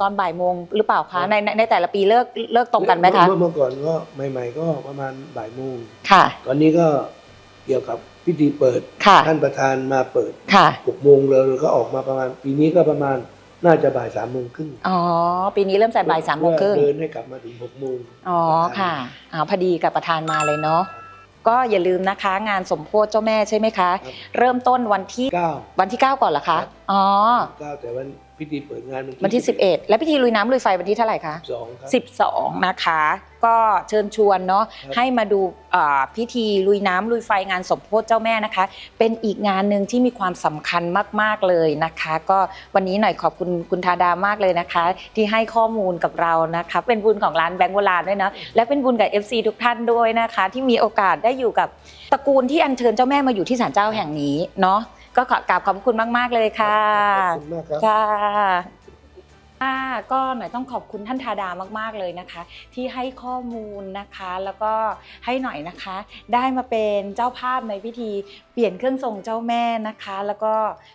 ตอนบ่ายโมงหรือเปล่าคะในในในแต่ละปีเลิกเลิกตรงกันไหมคะเมื่อเมื่อก่อนก็ใหม่ ๆ ก็ประมาณบ่ายโมงค่ะ ตอนนี้ก็เกี่ยวกับพิธีเปิดค่ะ ท่านประธานมาเปิดค่ะ หกโมงเลยก็ออกมาประมาณ ปีนี้ก็ประมาณน่าจะบ่ายสามโมงครึ่งอ๋อ ปีนี้เริ่มใส่บ่ายสามโมงครึ่ง เพื่อเดินให้กลับมาถึงหกโมง อ๋อค่ะอ๋อพอดีกับประธานมาเลยเนาะ ก็อย่าลืมนะคะ งานสมโพธิเจ้าแม่ใช่ไหมคะ ครับ เริ่มต้นวันที่เก้า วันที่ 9 ก่อนเหรอคะครับอ๋อ เก้าแต่วัน พิธีเปิดงานวันที่ 11 และพิธีลุยน้ำลุยไฟวันที่เท่าไหร่คะสองครับ 12 นะคะ ก็เชิญชวนเนาะครับ ให้มาดูอ่าพิธีลุยน้ำลุยไฟงานสมโพธิเจ้าแม่นะคะ เป็นอีกงานหนึ่งที่มีความสำคัญมากๆเลยนะคะ ก็วันนี้หน่อยขอบคุณคุณธาดามากเลยนะคะ ที่ให้ข้อมูลกับเรานะคะ เป็นบุญของร้านแบงก์โบราณด้วยนะและเป็นบุญกับ FC ทุกท่านด้วยนะคะ ที่มีโอกาสได้อยู่กับตระกูลที่อัญเชิญเจ้าแม่มาอยู่ที่ศาลเจ้าแห่งนี้เนาะ ก็ขอกราบขอบคุณมาก ๆ เลยค่ะ ขอบคุณมากครับ ค่ะค่ะก็หน่อยต้องขอบคุณท่านธาดามากๆเลยนะคะ ที่ให้ข้อมูลนะคะ แล้วก็ให้หน่อยนะคะ ได้มาเป็นเจ้าภาพในพิธีเปลี่ยนเครื่องทรงเจ้าแม่นะคะ แล้วก็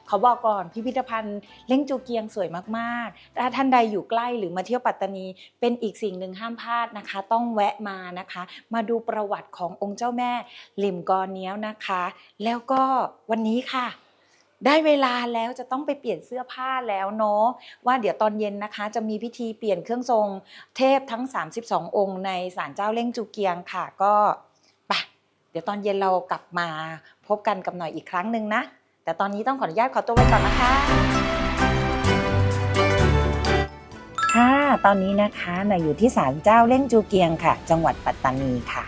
ขอบอกก่อนพิพิธภัณฑ์เล่งจูเกียงสวยมากๆถ้าท่านใดอยู่ใกล้หรือมาเที่ยวปัตตานี เป็นอีกสิ่งหนึ่งห้ามพลาดนะคะ ต้องแวะมานะคะ มาดูประวัติขององค์เจ้าแม่หลิมกอเนี้ยวนะคะ แล้วก็วันนี้ค่ะ ได้เวลาแล้วจะต้องไปเปลี่ยนเสื้อผ้าแล้วเนาะว่าเดี๋ยวตอนเย็นนะคะจะมีพิธีเปลี่ยนเครื่องทรงเทพทั้ง 32 องค์ในศาลเจ้าเล่งจูเกียงค่ะก็ไปเดี๋ยวตอนเย็นเรากลับมาพบกันกับหน่อยอีกครั้งหนึ่งนะ แต่ตอนนี้ต้องขออนุญาตขอตัวไปก่อนนะคะ ค่ะ ตอนนี้นะคะหน่อยอยู่ที่ศาลเจ้าเล่งจูเกียงค่ะ จังหวัดปัตตานีค่ะ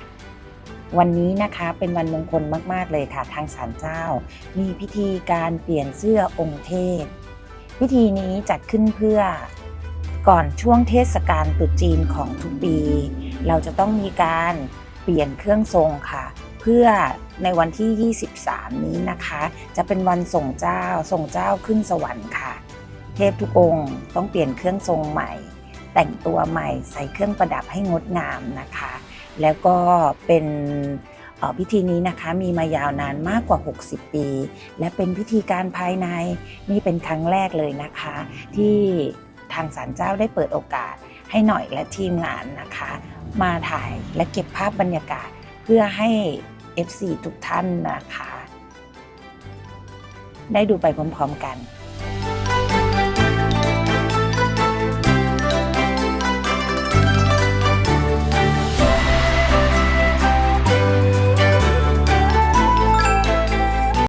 วันนี้นะคะเป็นวันมงคลมากๆเลยค่ะ ทางศาลเจ้า มีพิธีการเปลี่ยนเสื้อองค์เทพ พิธีนี้จัดขึ้นเพื่อก่อนช่วงเทศกาลตรุษจีนของทุกปี เราจะต้องมีการเปลี่ยนเครื่องทรงค่ะ เพื่อในวันที่ 23 นี้นะคะ จะเป็นวันส่งเจ้าส่งเจ้าขึ้นสวรรค์ค่ะ เทพทุกองค์ต้องเปลี่ยนเครื่องทรงใหม่ แต่งตัวใหม่ใส่เครื่องประดับให้งดงามนะคะ แล้วก็เป็นพิธีนี้นะคะมีมายาวนานมากกว่า 60 ปี และเป็นพิธีการภายในนี่เป็นครั้งแรกเลยนะคะ ที่ทางศาลเจ้าได้เปิดโอกาสให้หน่อยและทีมงานนะคะ มาถ่ายและเก็บภาพบรรยากาศเพื่อให้ FC ทุกท่านนะคะ ได้ดูไปพร้อมๆกัน